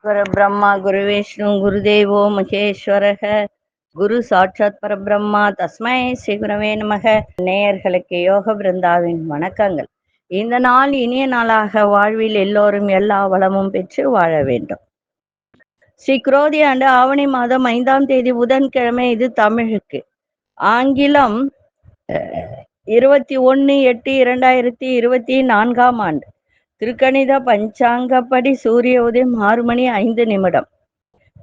குரு பிரம்மா குரு விஷ்ணு குருதேவோ மகேஸ்வரக. குரு சாட்சாத் பரபிரம்மா. தஸ்மை ஸ்ரீ குரவே நமக. நேயர்களுக்கு யோக பிருந்தாவின் வணக்கங்கள். இந்த நாள் இனிய நாளாக வாழ்வில் எல்லோரும் எல்லா வளமும் பெற்று வாழ வேண்டும். ஸ்ரீ குரோதி ஆண்டு ஆவணி மாதம் ஐந்தாம் தேதி புதன்கிழமை இது தமிழுக்கு. ஆங்கிலம் இருபத்தி ஒன்று எட்டு இரண்டாயிரத்தி இருபத்தி நான்காம் ஆண்டு. திருக்கணித பஞ்சாங்கப்படி சூரிய உதயம் ஆறு மணி ஐந்து நிமிடம்.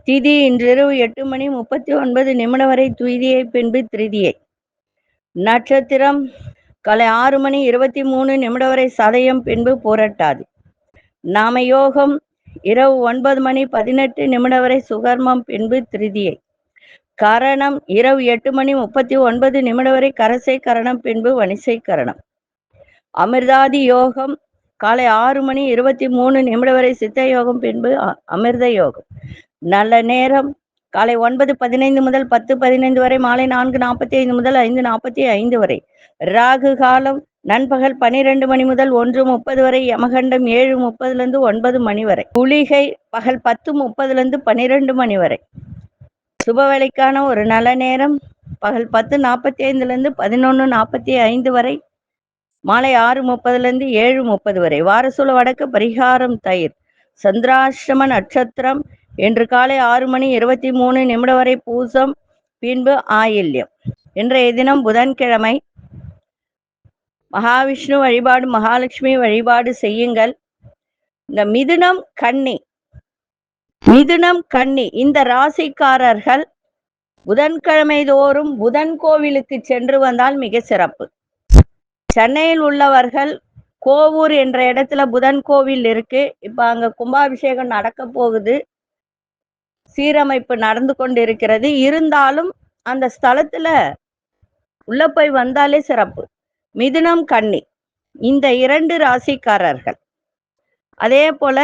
திதி இன்றிரவு எட்டு மணி முப்பத்தி ஒன்பது நிமிடம் வரை துய்தியை பின்பு திருதியை. நட்சத்திரம் காலை ஆறு மணி இருபத்தி மூணு நிமிடம் வரை சதயம் பின்பு புரட்டாது. நாம யோகம் இரவு ஒன்பது மணி பதினெட்டு நிமிடம் வரை சுகர்மம் பின்பு திருதியை. கரணம் இரவு எட்டு மணி முப்பத்தி ஒன்பது நிமிடம் வரை கரசை கரணம் பின்பு வணிசை கரணம். அமிர்தாதி யோகம் காலை ஆறு மணி இருபத்தி மூணு நிமிடம் வரை சித்த யோகம் பின்பு அ- அமிர்த யோகம். நல்ல நேரம் காலை ஒன்பது பதினைந்து முதல் பத்து பதினைந்து வரை மாலை நான்கு நாற்பத்தி ஐந்து முதல் ஐந்து நாற்பத்தி ஐந்து வரை. ராகு காலம் நண்பகல் பனிரெண்டு மணி முதல் ஒன்று முப்பது வரை யமகண்டம் ஏழு முப்பதுல இருந்து ஒன்பது மணி வரை. குளிகை பகல் பத்து முப்பதுல இருந்து பனிரெண்டு மணி வரை. சுப வேலைக்கான ஒரு நல்ல நேரம். பகல் பத்து நாற்பத்தி ஐந்துல இருந்து பதினொன்று நாற்பத்தி ஐந்து வரை. மாலை ஆறு முப்பதுல இருந்து ஏழு முப்பது வரை. வாரசூல வடக்கு பரிகாரம் தயிர். சந்திராசிரம நட்சத்திரம். இன்று காலை ஆறு மணி இருபத்தி மூணு நிமிடம் வரை பூசம். பின்பு ஆயில்யம். இன்றைய தினம் புதன்கிழமை. மகாவிஷ்ணு வழிபாடு மகாலட்சுமி வழிபாடு செய்யுங்கள். இந்த மிதுனம் கன்னி. மிதுனம் கன்னி. இந்த ராசிக்காரர்கள் புதன்கிழமை தோறும் புதன் கோவிலுக்கு சென்று வந்தால் மிக சிறப்பு. சென்னையில் உள்ளவர்கள் கோவூர் என்ற இடத்துல புதன் கோவில் இருக்கு. இப்ப அங்க கும்பாபிஷேகம் நடக்க போகுது. சீரமைப்பு நடந்து கொண்டு இருக்கிறது இருந்தாலும் அந்த ஸ்தலத்துல உள்ள போய் வந்தாலே சிறப்பு. மிதுனம் கன்னி. இந்த இரண்டு ராசிக்காரர்கள். அதே போல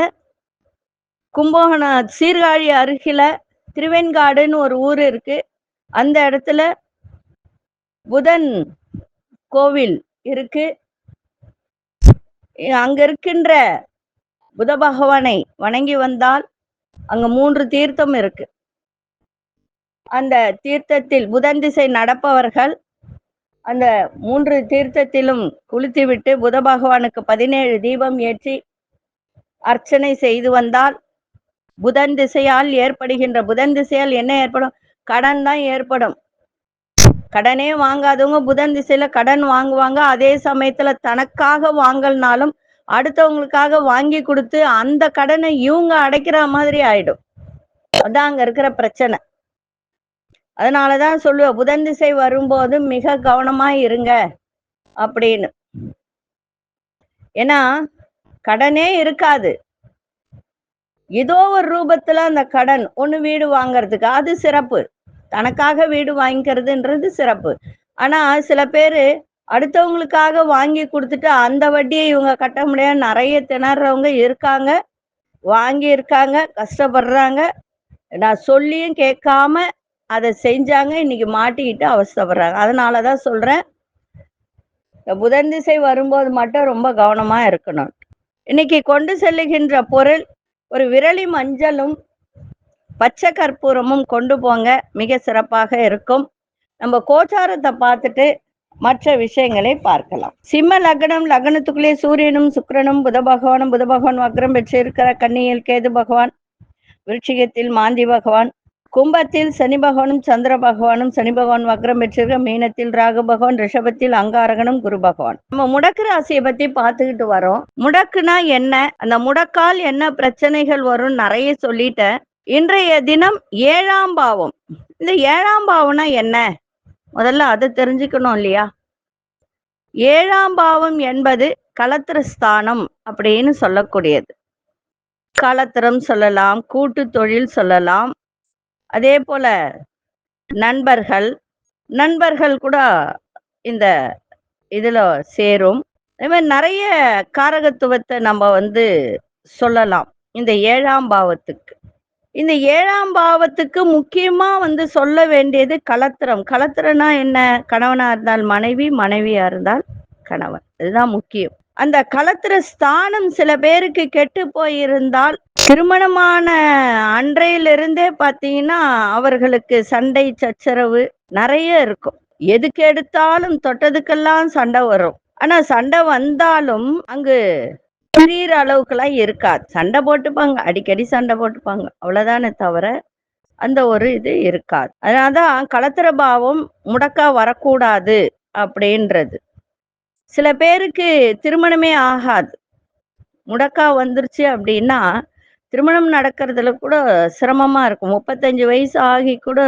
கும்பகோணம் சீர்காழி அருகில திருவெண்காடுன்னு ஒரு ஊர் இருக்கு. அந்த இடத்துல புதன் கோவில் இருக்கு. அங்க இருக்கின்ற புத பகவானை வணங்கி வந்தால் அங்க மூன்று தீர்த்தம் இருக்கு. அந்த தீர்த்தத்தில் புதன் திசை நடப்பவர்கள் அந்த மூன்று தீர்த்தத்திலும் குளித்துவிட்டு புத பகவானுக்கு பதினேழு தீபம் ஏற்றி அர்ச்சனை செய்து வந்தால் புதன் திசையால் ஏற்படுகின்ற புதன் திசையால் என்ன ஏற்படும்? கடன் தான் ஏற்படும். கடனே வாங்காதவங்க புதன் திசையில கடன் வாங்குவாங்க. அதே சமயத்துல தனக்காக வாங்கலனாலும் அடுத்தவங்களுக்காக வாங்கி கொடுத்து அந்த கடனை இவங்க அடைக்கிற மாதிரி ஆயிடும். அதான் அங்க இருக்கிற பிரச்சனை. அதனாலதான் சொல்லுவேன் புதன் திசை வரும்போது மிக கவனமா இருங்க அப்படின்னு. ஏன்னா கடனே இருக்காது. ஏதோ ஒரு ரூபத்துல அந்த கடன் ஒண்ணு வீடு வாங்குறதுக்கு அது சிறப்பு. தனக்காக வீடு வாங்கிக்கிறதுன்றது சிறப்பு. ஆனா சில பேரு அடுத்தவங்களுக்காக வாங்கி கொடுத்துட்டு அந்த வட்டியை இவங்க கட்ட முடியாது. நிறைய திணறவங்க இருக்காங்க வாங்கி இருக்காங்க கஷ்டப்படுறாங்க. நான் சொல்லியும் கேட்காம அதை செஞ்சாங்க இன்னைக்கு மாட்டிக்கிட்டு அவஸ்தைப்படுறாங்க. அதனாலதான் சொல்றேன். இந்த புதன் திசை வரும்போது மட்டும் ரொம்ப கவனமா இருக்கணும். இன்னைக்கு கொண்டு செல்லுகின்ற பொருள் ஒரு விரலி மஞ்சளும் பச்சை கற்பூரமும் கொண்டு போங்க. மிக சிறப்பாக இருக்கும். நம்ம கோச்சாரத்தை பார்த்துட்டு மற்ற விஷயங்களை பார்க்கலாம். சிம்ம லக்னம் லக்னத்துக்குள்ளே சூரியனும் சுக்கிரனும் புத பகவானும் புத பகவான் வக்ரம் பெற்றிருக்கிற கன்னியில் கேது பகவான் விருட்சிகத்தில் மாந்தி பகவான் கும்பத்தில் சனி பகவானும் சந்திர பகவானும் சனி பகவான் வக்ரம் பெற்றிருக்க மீனத்தில் ராகு பகவான் ரிஷபத்தில் அங்காரகனும் குரு பகவான். நம்ம முடக்கு ராசியை பத்தி பார்த்துக்கிட்டு வரோம். முடக்குனா என்ன? அந்த முடக்கால் என்ன பிரச்சனைகள் வரும் நிறைய சொல்லிட்டேன் இன்றைய தினம் ஏழாம் பாவம். இந்த ஏழாம் பாவம்னா என்ன? முதல்ல அதை தெரிஞ்சுக்கணும் இல்லையா? ஏழாம் பாவம் என்பது களத்திரஸ்தானம் அப்படின்னு சொல்லக்கூடியது. கலத்திரம் சொல்லலாம் கூட்டு தொழில் சொல்லலாம் அதே போல நண்பர்கள் நண்பர்கள் கூட இந்த இதுல சேரும். அதே மாதிரி நிறைய காரகத்துவத்தை நம்ம வந்து சொல்லலாம். இந்த ஏழாம் பாவத்துக்கு. இந்த ஏழாம் பாவத்துக்கு முக்கியமா வந்து சொல்ல வேண்டியது கலத்திரம். கலத்திரம்னா என்ன? கணவனா இருந்தால் மனைவி மனைவியா இருந்தால் கணவன். இதுதான் முக்கியம். அந்த களத்திர ஸ்தானம் சில பேருக்கு கெட்டு போயிருந்தால் திருமணமான அன்றையிலிருந்தே பாத்தீங்கன்னா அவர்களுக்கு சண்டை சச்சரவு நிறைய இருக்கும். எதுக்கு எடுத்தாலும் தொட்டதுக்கெல்லாம் சண்டை வரும். ஆனா சண்டை வந்தாலும் அங்கு பிரியிற அளவுக்குலாம் இருக்காது. சண்டை போட்டுப்பாங்க. அடிக்கடி சண்டை போட்டுப்பாங்க. அவ்வளவுதானே தவிர அந்த ஒரு இது இருக்காது. அதனாலதான் களத்திர பாவம் முடக்கா வரக்கூடாது அப்படின்றது. சில பேருக்கு திருமணமே ஆகாது. முடக்கா வந்துருச்சு அப்படின்னா திருமணம் நடக்கிறதுல கூட சிரமமா இருக்கும். முப்பத்தஞ்சு வயசு ஆகி கூட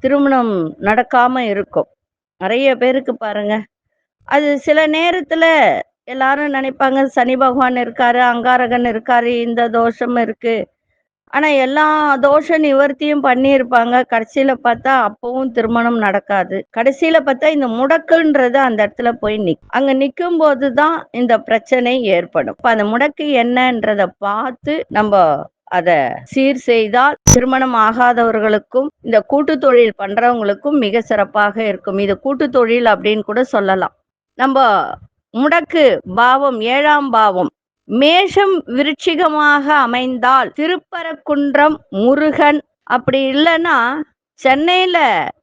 திருமணம் நடக்காம இருக்கும். நிறைய பேருக்கு பாருங்க. அது சில நேரத்துல எல்லாரும் நினைப்பாங்க சனி பகவான் இருக்காரு அங்காரகன் இருக்காரு இந்த தோஷம் இருக்கு. ஆனா எல்லா தோஷ நிவர்த்தியும் பண்ணியிருப்பாங்க. கடைசியில பார்த்தா அப்பவும் திருமணம் நடக்காது. கடைசியில பார்த்தா இந்த முடக்குன்றது அந்த இடத்துல போய் நிக் அங்க நிக்கும் போதுதான் இந்த பிரச்சனை ஏற்படும். இப்ப அந்த முடக்கு என்னன்றத பார்த்து நம்ம அத சீர் செய்தால் திருமணம் ஆகாதவர்களுக்கும் இந்த கூட்டு தொழில் பண்றவங்களுக்கும் மிக சிறப்பாக இருக்கும். இது கூட்டு தொழில் அப்படின்னு கூட சொல்லலாம். நம்ம முடக்கு பாவம் ஏழாம் பாவம் மேஷம் விருட்சிகமாக அமைந்தால் திருப்பரக்குன்றம் முருகன் அப்படி இல்லைன்னா சென்னையில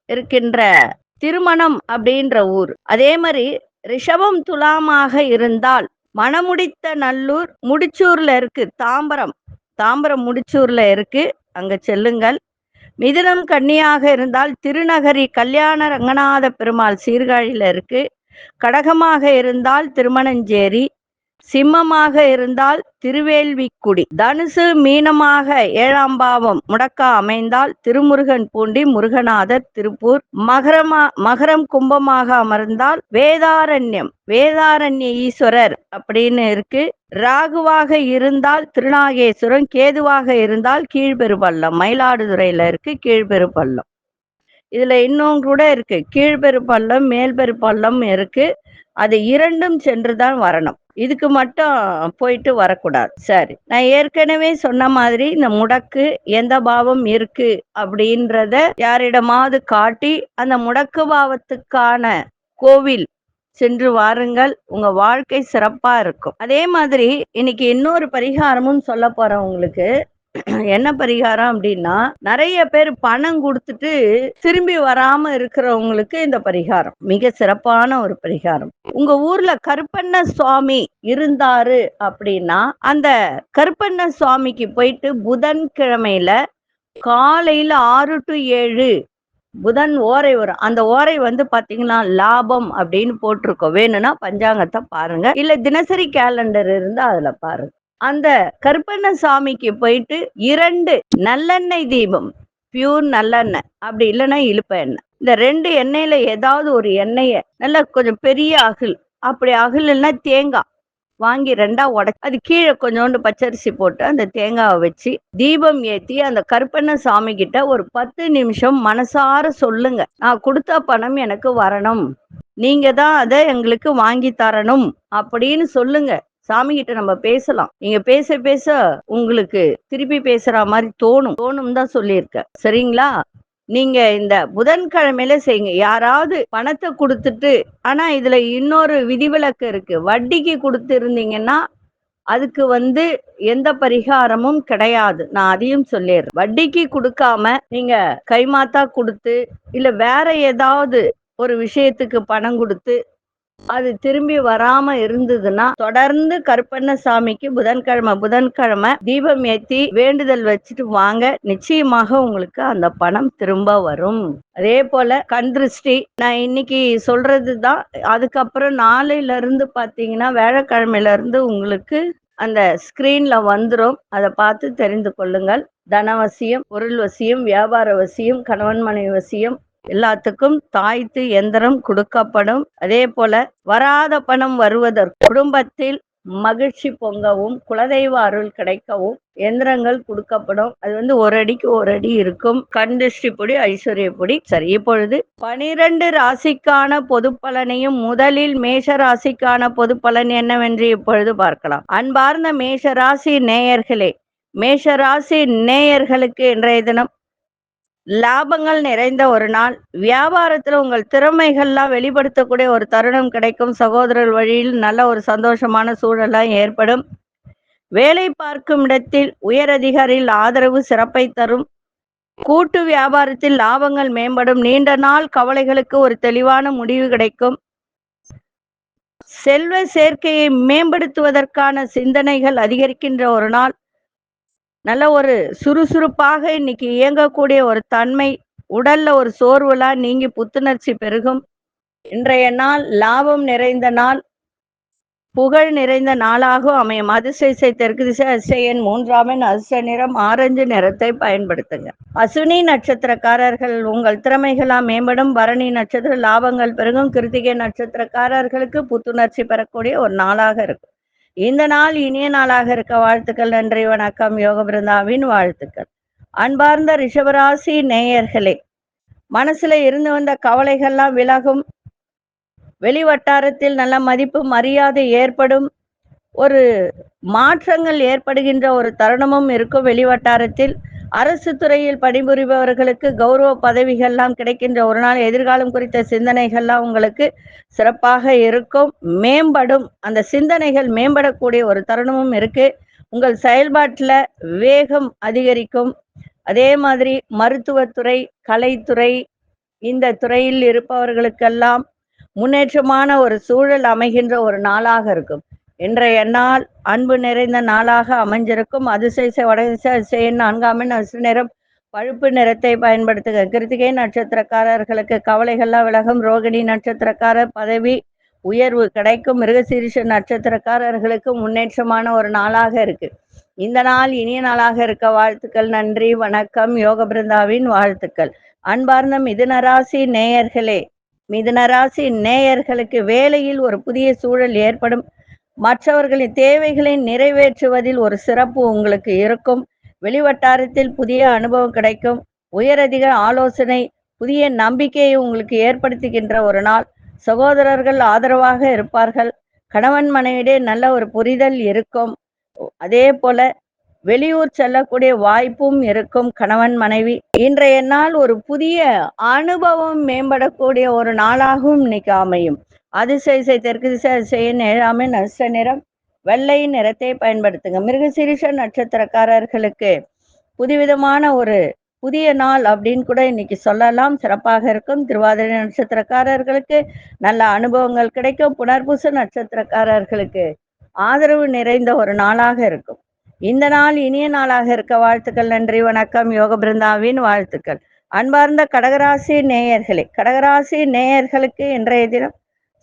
இருக்கின்ற திருமணம் அப்படின்ற ஊர். அதே மாதிரி ரிஷபம் துலாமாக இருந்தால் மணமுடித்த நல்லூர் முடிச்சூர்ல இருக்கு. தாம்பரம். தாம்பரம் முடிச்சூர்ல இருக்கு. அங்க செல்லுங்கள். மிதுனம் கன்னியாக இருந்தால் திருநகரி கல்யாண ரங்கநாத பெருமாள் சீர்காழியில இருக்கு. கடகமாக இருந்தால் திருமணஞ்சேரி. சிம்மமாக இருந்தால் திருவேல்விக்குடி தனுசு மீனமாக ஏழாம் பாவம் முடக்கா அமைந்தால் திருமுருகன் பூண்டி முருகநாதர் திருப்பூர். மகரமா மகரம் கும்பமாக அமர்ந்தால் வேதாரண்யம் வேதாரண்ய ஈஸ்வரர் அப்படின்னு இருக்கு. ராகுவாக இருந்தால் திருநாகேஸ்வரம் கேதுவாக இருந்தால் கீழ்பெருபள்ளம் மயிலாடுதுறையில இருக்கு கீழ்பெருபள்ளம் இதுல இன்னும் கூட இருக்கு. கீழ்பெருப்பள்ளம் மேல்பெருப்பள்ளம் இருக்கு. அது இரண்டும் சென்றுதான் வரணும். இதுக்கு மட்டும் போயிட்டு வரக்கூடாது. சரி. நான் ஏற்கனவே சொன்ன மாதிரி இந்த முடக்கு எந்த பாவம் இருக்கு அப்படின்றத யாரிடமாவது காட்டி அந்த முடக்கு பாவத்துக்கான கோவில் சென்று வாருங்கள். உங்க வாழ்க்கை சிறப்பா இருக்கும். அதே மாதிரி இன்னைக்கு இன்னொரு பரிகாரமும் சொல்ல போறேன் உங்களுக்கு. என்ன பரிகாரம் அப்படின்னா நிறைய பேர் பணம் கொடுத்துட்டு திரும்பி வராம இருக்கிறவங்களுக்கு இந்த பரிகாரம். மிக சிறப்பான ஒரு பரிகாரம். உங்க ஊர்ல கருப்பண்ண சுவாமி இருந்தாரு அப்படின்னா அந்த கருப்பண்ண சுவாமிக்கு போயிட்டு புதன் கிழமையில காலையில ஆறு டு ஏழு புதன் ஓரை வரும். அந்த ஓரை வந்து பாத்தீங்கன்னா லாபம் அப்படின்னு போட்டிருக்கோம். வேணும்னா பஞ்சாங்கத்தை பாருங்க. இல்ல தினசரி கேலண்டர் இருந்தா அதுல பாருங்க. அந்த கருப்பண்ண சாமிக்கு போயிட்டு இரண்டு நல்லெண்ணெய் தீபம் பியூர் நல்லெண்ணெய். அப்படி இல்லைன்னா இழுப்ப எண்ணெய். இந்த ரெண்டு எண்ணெயில ஏதாவது ஒரு எண்ணெய நல்லா கொஞ்சம் பெரிய அகில் அப்படி அகில்னா தேங்காய் வாங்கி ரெண்டா உடச்சி அது கீழே கொஞ்சோண்டு பச்சரிசி போட்டு அந்த தேங்காவை வச்சு தீபம் ஏத்தி அந்த கருப்பண்ண சாமி கிட்ட ஒரு பத்து நிமிஷம் மனசார சொல்லுங்க. நான் கொடுத்த பணம் எனக்கு வரணும். நீங்க தான் அதை எங்களுக்கு வாங்கி தரணும் அப்படின்னு சொல்லுங்க. சாமி கிட்ட நம்ம பேசலாம். நீங்க பேச பேச உங்களுக்கு திருப்பி பேசுற மாதிரி தோணும். தோணும் தான் சொல்லியிருக்க சரிங்களா? நீங்க இந்த புதன்கிழமையில செய்யுங்க. யாராவது பணத்தை கொடுத்துட்டு ஆனா இதுல இன்னொரு விதிவிலக்கு இருக்கு. வட்டிக்கு கொடுத்து இருந்தீங்கன்னா அதுக்கு வந்து எந்த பரிகாரமும் கிடையாது. நான் அதையும் சொல்லிடுறேன். வட்டிக்கு கொடுக்காம நீங்க கைமாத்தா கொடுத்து இல்ல வேற ஏதாவது ஒரு விஷயத்துக்கு பணம் கொடுத்து அது திரும்பி வராம இருந்ததுன்னா தொடர்ந்து கருப்பண்ண சாமிக்கு புதன்கிழமை புதன்கிழமை தீபம் ஏத்தி வேண்டுதல் வச்சுட்டு வாங்க. நிச்சயமாக உங்களுக்கு அந்த பணம் திரும்ப வரும். அதே போல கண் திருஷ்டி நான் இன்னைக்கு சொல்றதுதான். அதுக்கப்புறம் நாளையில இருந்து பாத்தீங்கன்னா வேழக்கிழமையில இருந்து உங்களுக்கு அந்த ஸ்கிரீன்ல வந்துடும் அதை பார்த்து தெரிந்து கொள்ளுங்கள். தனவசியம் பொருள் வசியம் வியாபார வசியம் கணவன் மனைவி வசியம் எல்லாத்துக்கும் தாய்த்து எந்திரம் கொடுக்கப்படும். அதே போல வராத பணம் வருவதற்கு குடும்பத்தில் மகிழ்ச்சி பொங்கவும் குலதெய்வ அருள் கிடைக்கவும் எந்திரங்கள் கொடுக்கப்படும். அது வந்து ஒரு அடிக்கு ஒரு அடி இருக்கும். கண்டிஷ்டி பொடி ஐஸ்வர்ய பொடி. சரி இப்பொழுது பனிரெண்டு ராசிக்கான பொது பலனையும் முதலில் மேஷ ராசிக்கான பொது பலன் என்னவென்று இப்பொழுது பார்க்கலாம். அன்பார்ந்த மேஷ ராசி நேயர்களே மேஷ ராசி நேயர்களுக்கு இன்றைய தினம் லாபங்கள் நிறைந்த ஒரு நாள். வியாபாரத்துல உங்கள் திறமைகள்லாம் வெளிப்படுத்தக்கூடிய ஒரு தருணம் கிடைக்கும். சகோதரர் வழியில் நல்ல ஒரு சந்தோஷமான சூழலாம் ஏற்படும். வேலை பார்க்கும் இடத்தில் உயரதிகாரியில் ஆதரவு சிறப்பை தரும். கூட்டு வியாபாரத்தில் லாபங்கள் மேம்படும். நீண்ட நாள் கவலைகளுக்கு ஒரு தெளிவான முடிவு கிடைக்கும். செல்வ சேர்க்கையை மேம்படுத்துவதற்கான சிந்தனைகள் அதிகரிக்கின்ற ஒரு நாள். நல்ல ஒரு சுறுசுறுப்பாக இன்னைக்கு இயங்கக்கூடிய ஒரு தன்மை உடல்ல ஒரு சோர்வுலாம் நீங்கி புத்துணர்ச்சி பெருகும். இன்றைய நாள் லாபம் நிறைந்த நாள் புகழ் நிறைந்த நாளாக அமையும். அதிசயசை தெற்கு திசை அதிசயன் மூன்றாமின் அதிர்ஷ்ட நிறம் ஆரஞ்சு நிறத்தை பயன்படுத்துங்க. அசுனி நட்சத்திரக்காரர்கள் உங்கள் திறமைகளாம் மேம்படும். பரணி நட்சத்திர லாபங்கள் பெருகும். கிருத்திகை நட்சத்திரக்காரர்களுக்கு புத்துணர்ச்சி பெறக்கூடிய ஒரு நாளாக இருக்கும். இந்த நாள் இனிய நாளாக இருக்க வாழ்த்துக்கள் நன்றி வணக்கம். யோக பிருந்தாவின் வாழ்த்துக்கள். அன்பார்ந்த ரிஷபராசி நேயர்களே மனசுல இருந்து வந்த கவலைகள்லாம் விலகும். வெளி வட்டாரத்தில் நல்ல மதிப்பு மரியாதை ஏற்படும். ஒரு மாற்றங்கள் ஏற்படுகின்ற ஒரு தருணமும் இருக்கும் வெளி வட்டாரத்தில். அரசு துறையில் பணிபுரிபவர்களுக்கு கௌரவ பதவிகள்லாம் கிடைக்கின்ற ஒரு நாள் எதிர்காலம் குறித்த சிந்தனைகள்லாம் உங்களுக்கு சிறப்பாக இருக்கும். மேம்படும். அந்த சிந்தனைகள் மேம்படக்கூடிய ஒரு தருணமும் இருக்கு. உங்கள் செயல்பாட்டில் வேகம் அதிகரிக்கும். அதே மாதிரி மருத்துவத்துறை கலைத்துறை இந்த துறையில் இருப்பவர்களுக்கெல்லாம் முன்னேற்றமான ஒரு சூழல் அமைகின்ற ஒரு நாளாக இருக்கும். இன்றைய நாள் அன்பு நிறைந்த நாளாக அமைஞ்சிருக்கும். அதிசய வடதிசை அதிசயன் நான்காமின் அசு நிறம் பழுப்பு நிறத்தை பயன்படுத்துக. கிருத்திகை நட்சத்திரக்காரர்களுக்கு கவலைகள்லாம் விலகும். ரோகிணி நட்சத்திரக்காரர் பதவி உயர்வு கிடைக்கும். மிருகசீரிஷ நட்சத்திரக்காரர்களுக்கு முன்னேற்றமான ஒரு நாளாக இருக்கு. இந்த நாள் இனிய நாளாக இருக்க. வாழ்த்துக்கள் நன்றி வணக்கம். யோக பிருந்தாவின் வாழ்த்துக்கள். அன்பார்ந்த மிதுனராசி நேயர்களே மிதுனராசி நேயர்களுக்கு வேலையில் ஒரு புதிய சூழல் ஏற்படும். மற்றவர்களின் தேவைகளை நிறைவேற்றுவதில் ஒரு சிறப்பு உங்களுக்கு இருக்கும். வெளிவட்டாரத்தில் புதிய அனுபவம் கிடைக்கும். உயரதிக ஆலோசனை புதிய நம்பிக்கையை உங்களுக்கு ஏற்படுத்துகின்ற ஒரு நாள். சகோதரர்கள் ஆதரவாக இருப்பார்கள். கணவன் மனைவியிடையே நல்ல ஒரு புரிதல் இருக்கும். அதே போல வெளியூர் செல்லக்கூடிய வாய்ப்பும் இருக்கும் கணவன் மனைவி. இன்றைய நாள் ஒரு புதிய அனுபவம் மேம்படக்கூடிய ஒரு நாளாகவும் இன்னைக்கு அமையும். அதிசய தெற்கு திசை அதிசயன் ஏழாமை நஷ்ட நிறம். வெள்ளை நிறத்தை பயன்படுத்துங்க. மிருகசிரிஷ நட்சத்திரக்காரர்களுக்கு புதுவிதமான ஒரு புதிய நாள் அப்படின்னு கூட இன்னைக்கு சொல்லலாம். சிறப்பாக இருக்கும். திருவாதிரை நட்சத்திரக்காரர்களுக்கு நல்ல அனுபவங்கள் கிடைக்கும். புனர்பூச நட்சத்திரக்காரர்களுக்கு ஆதரவு நிறைந்த ஒரு நாளாக இருக்கும். இந்த நாள் இனிய நாளாக இருக்க வாழ்த்துக்கள் நன்றி வணக்கம். யோக பிருந்தாவின் வாழ்த்துக்கள். அன்பார்ந்த கடகராசி நேயர்களே கடகராசி நேயர்களுக்கு இன்றைய தினம்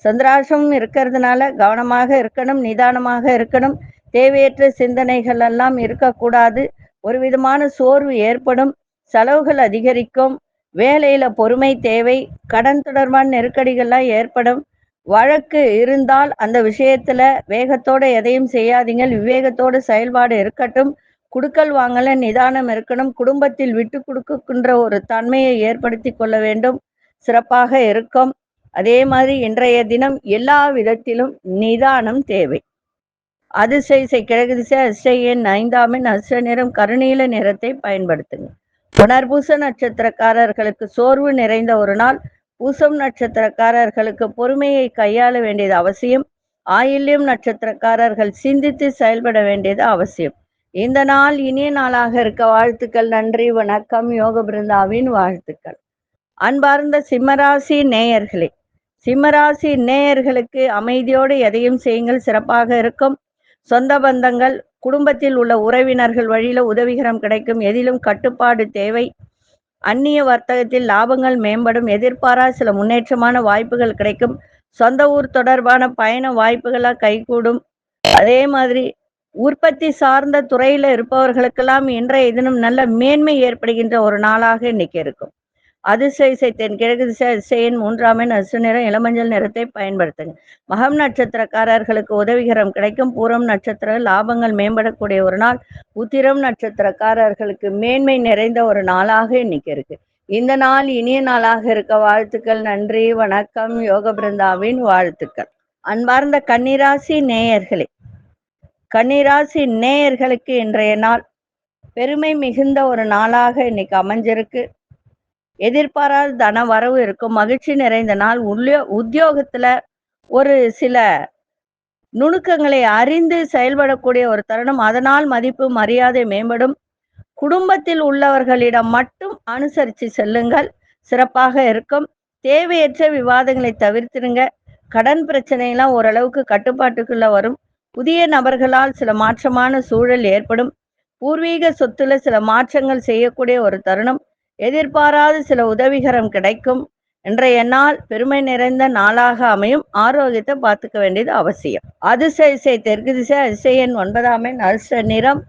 சந்திராசம் இருக்கிறதுனால கவனமாக இருக்கணும் நிதானமாக இருக்கணும். தேவையற்ற சிந்தனைகள் எல்லாம் இருக்கக்கூடாது. ஒரு விதமான சோர்வு ஏற்படும். செலவுகள் அதிகரிக்கும். வேலையில பொறுமை தேவை. கடன் தொடர்பான நெருக்கடிகள்லாம் ஏற்படும். வழக்கு இருந்தால் அந்த விஷயத்துல வேகத்தோட எதையும் செய்யாதீங்க விவேகத்தோட செயல்பாடு இருக்கட்டும். குடுக்கல் வாங்கல நிதானம் இருக்கணும். குடும்பத்தில் விட்டு கொடுக்குன்ற ஒரு தன்மையை ஏற்படுத்தி கொள்ள வேண்டும். சிறப்பாக இருக்கும். அதே மாதிரி இன்றைய தினம் எல்லா விதத்திலும் நிதானம் தேவை. அதிசய கிழக்கு திசை அதிசயன் ஐந்தாமின் அச நிறம் கருநீல நிறத்தை பயன்படுத்துங்க புனர்பூச நட்சத்திரக்காரர்களுக்கு சோர்வு நிறைந்த ஒரு நாள். பூசம் நட்சத்திரக்காரர்களுக்கு பொறுமையை கையாள வேண்டியது அவசியம். ஆயில்யம் நட்சத்திரக்காரர்கள் சிந்தித்து செயல்பட வேண்டியது அவசியம். இந்த நாள் இனிய நாளாக இருக்க வாழ்த்துக்கள் நன்றி வணக்கம் யோக பிருந்தாவின் வாழ்த்துக்கள். அன்பார்ந்த சிம்மராசி நேயர்களே சிம்மராசி நேயர்களுக்கு அமைதியோடு எதையும் செய்யுங்கள். சிறப்பாக இருக்கும். சொந்த பந்தங்கள் குடும்பத்தில் உள்ள உறவினர்கள் வழியில உதவிகரம் கிடைக்கும். எதிலும் கட்டுப்பாடு தேவை. அந்நிய வர்த்தகத்தில் லாபங்கள் மேம்படும். எதிர்பாரா சில முன்னேற்றமான வாய்ப்புகள் கிடைக்கும். சொந்த ஊர் தொடர்பான பயண வாய்ப்புகளாக கைகூடும். அதே மாதிரி உற்பத்தி சார்ந்த துறையில இருப்பவர்களுக்கெல்லாம் இன்றைய தினம் நல்ல மேன்மை ஏற்படுகின்ற ஒரு நாளாக இன்னைக்கு இருக்கும். அதிசய தென் கிழக்கு திசை அதிசயன் மூன்றாம் எண் அசு நிறம் இளமஞ்சள் நிறத்தை பயன்படுத்துங்க. மகம் நட்சத்திரக்காரர்களுக்கு உதவிகரம் கிடைக்கும். பூரம் நட்சத்திர லாபங்கள் மேம்படக்கூடிய ஒரு நாள். உத்திரம் நட்சத்திரக்காரர்களுக்கு மேன்மை நிறைந்த ஒரு நாளாக இன்னைக்கு இருக்கு. இந்த நாள் இனிய நாளாக இருக்க வாழ்த்துக்கள். நன்றி வணக்கம். யோக பிருந்தாவின் வாழ்த்துக்கள். அன்பார்ந்த கன்னிராசி நேயர்களே கன்னிராசி நேயர்களுக்கு இன்றைய நாள் பெருமை மிகுந்த ஒரு நாளாக இன்னைக்கு அமைஞ்சிருக்கு. எதிர்பாராத தன வரவு இருக்கும். மகிழ்ச்சி நிறைந்த நாள். உள்ளே உத்தியோகத்துல ஒரு சில நுணுக்கங்களை அறிந்து செயல்படக்கூடிய ஒரு தருணம். அதனால் மதிப்பு மரியாதை மேம்படும். குடும்பத்தில் உள்ளவர்களிடம் மட்டும் அனுசரித்து செல்லுங்கள். சிறப்பாக இருக்கும். தேவையற்ற விவாதங்களை தவிர்த்திருங்க கடன் பிரச்சனையெல்லாம் ஓரளவுக்கு கட்டுப்பாட்டுக்குள்ள வரும். புதிய நபர்களால் சில மாற்றமான சூழல் ஏற்படும். பூர்வீக சொத்துல சில மாற்றங்கள் செய்யக்கூடிய ஒரு தருணம். எதிர்பாராத சில உதவிகரம் கிடைக்கும். இன்றைய நாள் பெருமை நிறைந்த நாளாக அமையும். ஆரோக்கியத்தை பார்த்துக்க வேண்டியது அவசியம். அதிசய இசை தெற்கு திசை அதிசயன் ஒன்பதாம் எண் நிறம்.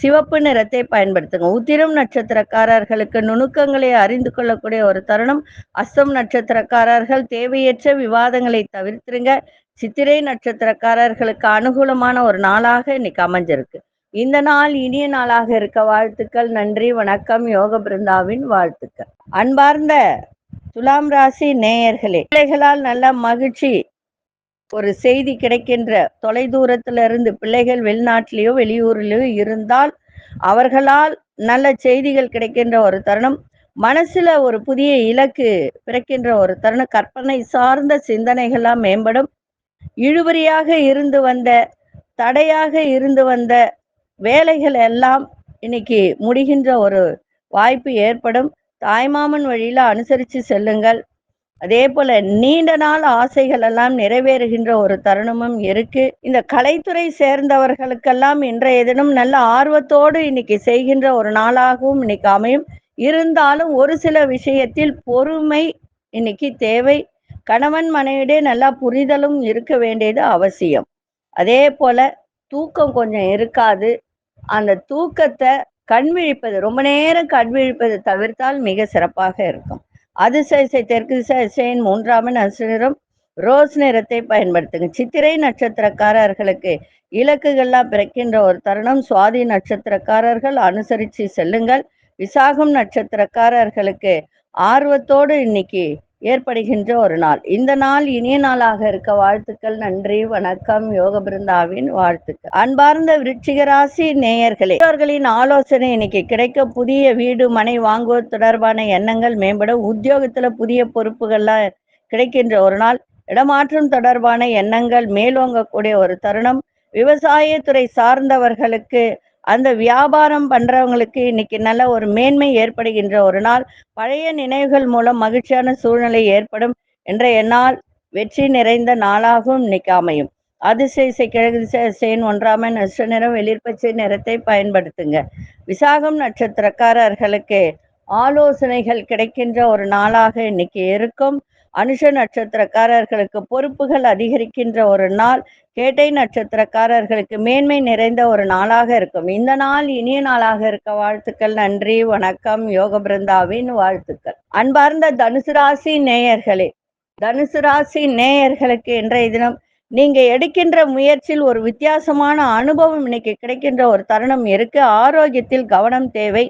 சிவப்பு நிறத்தை பயன்படுத்துங்க. உத்திரம் நட்சத்திரக்காரர்களுக்கு நுணுக்கங்களை அறிந்து கொள்ளக்கூடிய ஒரு தருணம். அஸ்தம் நட்சத்திரக்காரர்கள் தேவையற்ற விவாதங்களை தவிர்த்துருங்க. சித்திரை நட்சத்திரக்காரர்களுக்கு அனுகூலமான ஒரு நாளாக இன்னைக்கு அமைஞ்சிருக்கு. இந்த நாள் இனிய நாளாக இருக்க வாழ்த்துக்கள். நன்றி வணக்கம். யோக பிருந்தாவின் வாழ்த்துக்கள். அன்பார்ந்த துலாம் ராசி நேயர்களே பிள்ளைகளால் நல்ல மகிழ்ச்சி. ஒரு செய்தி கிடைக்கின்ற தொலைதூரத்துல இருந்து பிள்ளைகள் வெளிநாட்டிலேயோ வெளியூர்லயோ இருந்தால் அவர்களால் நல்ல செய்திகள் கிடைக்கின்ற ஒரு தருணம். மனசுல ஒரு புதிய இலக்கு பிறக்கின்ற ஒரு தருணம். கற்பனை சார்ந்த சிந்தனைகள்லாம் மேம்படும். இழுபறியாக இருந்து வந்த தடையாக இருந்து வந்த வேலைகள் எல்லாம் இன்னைக்கு முடிகின்ற ஒரு வாய்ப்பு ஏற்படும். தாய்மாமன் வழியில அனுசரித்து செல்லுங்கள். அதே போல நீண்ட நாள் ஆசைகள் எல்லாம் நிறைவேறுகின்ற ஒரு தருணமும் இருக்கு. இந்த கலைத்துறை சேர்ந்தவர்களுக்கெல்லாம் இன்றைய தினம் நல்ல ஆர்வத்தோடு இன்னைக்கு செய்கின்ற ஒரு நாளாகவும் இன்னைக்கு அமையும். இருந்தாலும் ஒரு சில விஷயத்தில் பொறுமை இன்னைக்கு தேவை. கணவன் மனைவிடையே நல்லா புரிதலும் இருக்க வேண்டியது அவசியம். அதே போல தூக்கம் கொஞ்சம் இருக்காது. அந்த தூக்கத்தை கண் விழிப்பது ரொம்ப நேரம் கண் விழிப்பதை தவிர்த்தால் மிக சிறப்பாக இருக்கும். அதிசய தெற்கு திசையின் மூன்றாம் நட்சத்திரம் ரோஸ் நிறத்தை பயன்படுத்துங்க. சித்திரை நட்சத்திரக்காரர்களுக்கு இலக்குகள்லாம் பிறக்கின்ற ஒரு தருணம். சுவாதி நட்சத்திரக்காரர்கள் அனுசரித்து செல்லுங்கள். விசாகம் நட்சத்திரக்காரர்களுக்கு ஆர்வத்தோடு இன்னைக்கு ஏற்படுகின்ற ஒரு நாள். இந்த நாள் இனிய நாளாக இருக்க வாழ்த்துக்கள் நன்றி வணக்கம் யோக பிருந்தாவின் வாழ்த்துக்கள். அன்பார்ந்த விருச்சிகராசி நேயர்களே அவர்களின் ஆலோசனை இன்னைக்கு கிடைக்க புதிய வீடு மனை வாங்குவது தொடர்பான எண்ணங்கள் மேம்பட உத்தியோகத்துல புதிய பொறுப்புகள்லாம் கிடைக்கின்ற ஒரு நாள். இடமாற்றம் தொடர்பான எண்ணங்கள் மேலோங்கக்கூடிய ஒரு தருணம். விவசாயத்துறை சார்ந்தவர்களுக்கு அந்த வியாபாரம் பண்றவங்களுக்கு இன்னைக்கு நல்ல ஒரு மேன்மை ஏற்படுகின்ற ஒரு நாள். பழைய நினைவுகள் மூலம் மகிழ்ச்சியான சூழ்நிலை ஏற்படும் என்ற நாள் வெற்றி நிறைந்த நாளாகவும் இன்னைக்கு அமையும். அதிசய இசை கிழக்கு திசை ஒன்றாம நஷ்ட நிறம் வெளிர்பச்சை நிறத்தை பயன்படுத்துங்க. விசாகம் நட்சத்திரக்காரர்களுக்கு ஆலோசனைகள் கிடைக்கின்ற ஒரு நாளாக இன்னைக்கு இருக்கும். அனுஷ நட்சத்திரக்காரர்களுக்கு பொறுப்புகள் அதிகரிக்கின்ற ஒரு நாள். கேட்டை நட்சத்திரக்காரர்களுக்கு மேன்மை நிறைந்த ஒரு நாளாக இருக்கும். இந்த நாள் இனிய நாளாக இருக்க வாழ்த்துக்கள் நன்றி வணக்கம் யோக பிருந்தாவின் வாழ்த்துக்கள். அன்பார்ந்த தனுசு ராசி நேயர்களே தனுசு ராசி நேயர்களுக்கு இன்றைய தினம் நீங்க எடுக்கின்ற முயற்சியில் ஒரு வித்தியாசமான அனுபவம் இன்னைக்கு கிடைக்கின்ற ஒரு தருணம் இருக்கு. ஆரோக்கியத்தில் கவனம் தேவை.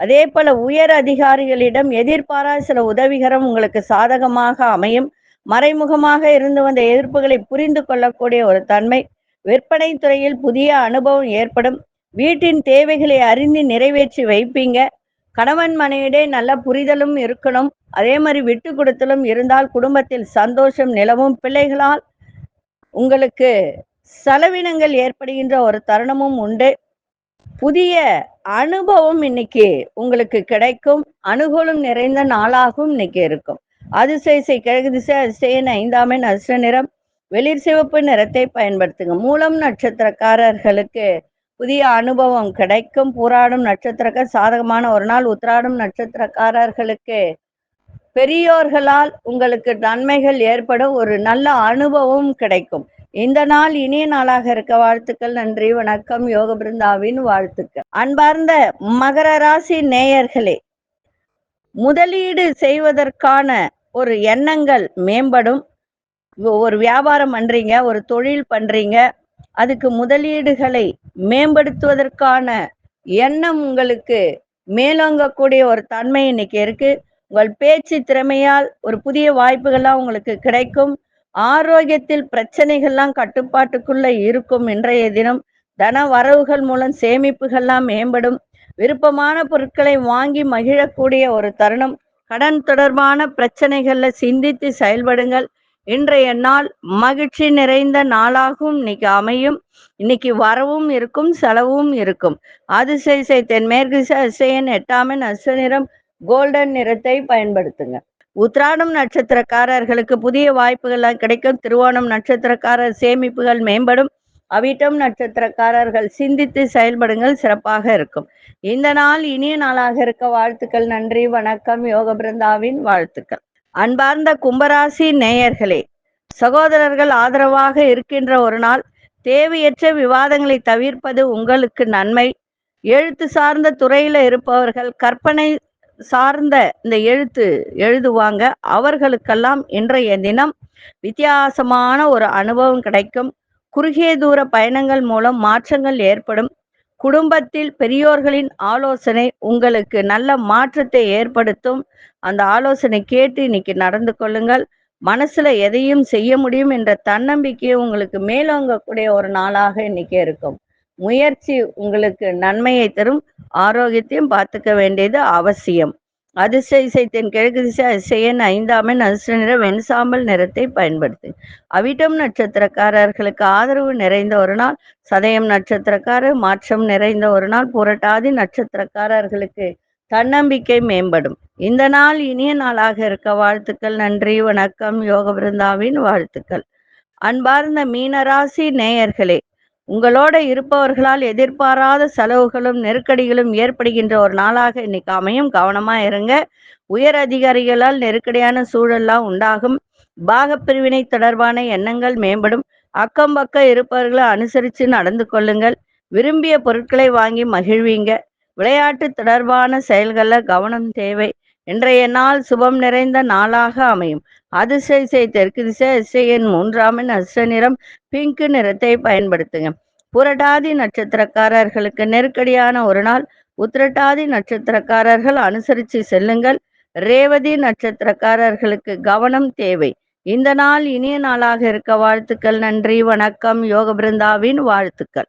அதே போல உயர் அதிகாரிகளிடம் எதிர்பாரா சில உதவிகரம் உங்களுக்கு சாதகமாக அமையும். மறைமுகமாக இருந்து வந்த எதிர்ப்புகளை புரிந்து கொள்ளக்கூடிய ஒரு தன்மை விற்பனை துறையில் புதிய அனுபவம் ஏற்படும். வீட்டின் தேவைகளை அறிந்து நிறைவேற்றி வைப்பீங்க. கணவன் மனைவிடையே நல்ல புரிதலும் இருக்கணும். அதே மாதிரி விட்டு கொடுத்தலும் இருந்தால் குடும்பத்தில் சந்தோஷம் நிலவும். பிள்ளைகளால் உங்களுக்கு செலவினங்கள் ஏற்படுகின்ற ஒரு தருணமும் உண்டு. புதிய அனுபவம் இன்னைக்கு உங்களுக்கு கிடைக்கும். அனுகூலம் நிறைந்த நாளாகவும் இன்னைக்கு இருக்கும். அதிசய இசை கிழக்கு திசை அதிசயன் ஐந்தாம் அதிர்ஷ்ட நிறம். வெளிர் சிவப்பு நிறத்தை பயன்படுத்துங்க. மூலம் நட்சத்திரக்காரர்களுக்கு புதிய அனுபவம் கிடைக்கும். பூராடும் நட்சத்திரக்க சாதகமான ஒரு நாள். உத்திராடும் நட்சத்திரக்காரர்களுக்கு பெரியோர்களால் உங்களுக்கு நன்மைகள் ஏற்படும். ஒரு நல்ல அனுபவம் கிடைக்கும். இந்த நாள் இனிய நாளாக இருக்க வாழ்த்துக்கள் நன்றி வணக்கம். யோக பிருந்தாவின் வாழ்த்துக்கள். அன்பார்ந்த மகர ராசி நேயர்களே முதலீடு செய்வதற்கான ஒரு எண்ணங்கள் மேம்படும். ஒரு வியாபாரம் பண்றீங்க ஒரு தொழில் பண்றீங்க அதுக்கு முதலீடுகளை மேம்படுத்துவதற்கான எண்ணம் உங்களுக்கு மேலோங்கக்கூடிய ஒரு தன்மை இன்னைக்கு இருக்கு. உங்கள் பேச்சு திறமையால் ஒரு புதிய வாய்ப்புகள்லாம் உங்களுக்கு கிடைக்கும். ஆரோக்கியத்தில் பிரச்சனைகள்லாம் கட்டுப்பாட்டுக்குள்ள இருக்கும் இன்றைய தினம். தன வரவுகள் மூலம் சேமிப்புகள்லாம் மேம்படும். விருப்பமான பொருட்களை வாங்கி மகிழக்கூடிய ஒரு தருணம். கடன் தொடர்பான பிரச்சனைகள்ல சிந்தித்து செயல்படுங்கள். இன்றைய நாள் மகிழ்ச்சி நிறைந்த நாளாகவும் இன்னைக்கு அமையும். இன்னைக்கு வரவும் இருக்கும் செலவும் இருக்கும். அதிசய தென்மேற்கு எட்டாமன் எட்டாமின் நிறம் கோல்டன் நிறத்தை பயன்படுத்துங்க. உத்ராடம் நட்சத்திரக்காரர்களுக்கு புதிய வாய்ப்புகள்லாம் கிடைக்கும். திருவோணம் நட்சத்திரக்காரர் சேமிப்புகள் மேம்படும். அவிட்டம் நட்சத்திரக்காரர்கள் சிந்தித்து செயல்படுங்கள் சிறப்பாக இருக்கும். இந்த நாள் இனிய நாளாக இருக்க வாழ்த்துக்கள் நன்றி வணக்கம் யோக பிருந்தாவின் வாழ்த்துக்கள். அன்பார்ந்த கும்பராசி நேயர்களே சகோதரர்கள் ஆதரவாக இருக்கின்ற ஒரு நாள். தேவையற்ற விவாதங்களை தவிர்ப்பது உங்களுக்கு நன்மை. எழுத்து சார்ந்த துறையில இருப்பவர்கள் கற்பனை சார்ந்த இந்த எழுத்து எழுதுவாங்க. அவர்களுக்கெல்லாம் இன்றைய தினம் வித்தியாசமான ஒரு அனுபவம் கிடைக்கும். குறுகிய தூர பயணங்கள் மூலம் மாற்றங்கள் ஏற்படும். குடும்பத்தில் பெரியோர்களின் ஆலோசனை உங்களுக்கு நல்ல மாற்றத்தை ஏற்படுத்தும். அந்த ஆலோசனை கேட்டு இன்னைக்கு நடந்து கொள்ளுங்கள். மனசுல எதையும் செய்ய முடியும் என்ற தன்னம்பிக்கையை உங்களுக்கு மேலோங்கக்கூடிய ஒரு நாளாக இன்னைக்கு இருக்கும். முயற்சி உங்களுக்கு நன்மையை தரும். ஆரோக்கியத்தையும் பார்த்துக்க வேண்டியது அவசியம். அதிர்ஷ்ட இசைத்தின் கிழக்கு திசை அதிசயன் ஐந்தாமன் அதிர்ஷ்ட நிற வெண்சாம்பல் நிறத்தை பயன்படுத்து. அவிட்டம் நட்சத்திரக்காரர்களுக்கு ஆதரவு நிறைந்த ஒரு நாள் சதயம் நட்சத்திரக்காரர் மாற்றம் நிறைந்த ஒரு நாள் புரட்டாதி நட்சத்திரக்காரர்களுக்கு தன்னம்பிக்கை மேம்படும். இந்த நாள் இனிய நாளாக இருக்க வாழ்த்துக்கள் நன்றி வணக்கம் யோக பிருந்தாவின் வாழ்த்துக்கள். அன்பார்ந்த மீனராசி நேயர்களே உங்களோட இருப்பவர்களால் எதிர்பாராத செலவுகளும் நெருக்கடிகளும் ஏற்படுகின்ற ஒரு நாளாக இன்னைக்கு அமையும். கவனமா இருங்க. உயர் அதிகாரிகளால் நெருக்கடியான சூழல்லாம் உண்டாகும். பாகப்பிரிவினை தொடர்பான எண்ணங்கள் மேம்படும். அக்கம் பக்கம் இருப்பவர்களை அனுசரித்து நடந்து கொள்ளுங்கள். விரும்பிய பொருட்களை வாங்கி மகிழ்வீங்க. விளையாட்டு தொடர்பான செயல்களில் கவனம் தேவை. இன்றைய நாள் சுபம் நிறைந்த நாளாக அமையும். அதிசய தெற்கு திசை இசையின் மூன்றாமின் அஸ்ர நிறம் பிங்க் நிறத்தை பயன்படுத்துங்க. புரட்டாதி நட்சத்திரக்காரர்களுக்கு நெருக்கடியான ஒரு நாள். உத்திரட்டாதி நட்சத்திரக்காரர்கள் அனுசரித்து செல்லுங்கள். ரேவதி நட்சத்திரக்காரர்களுக்கு கவனம் தேவை. இந்த நாள் இனிய நாளாக இருக்க வாழ்த்துக்கள். நன்றி வணக்கம். யோக பிருந்தாவின் வாழ்த்துக்கள்.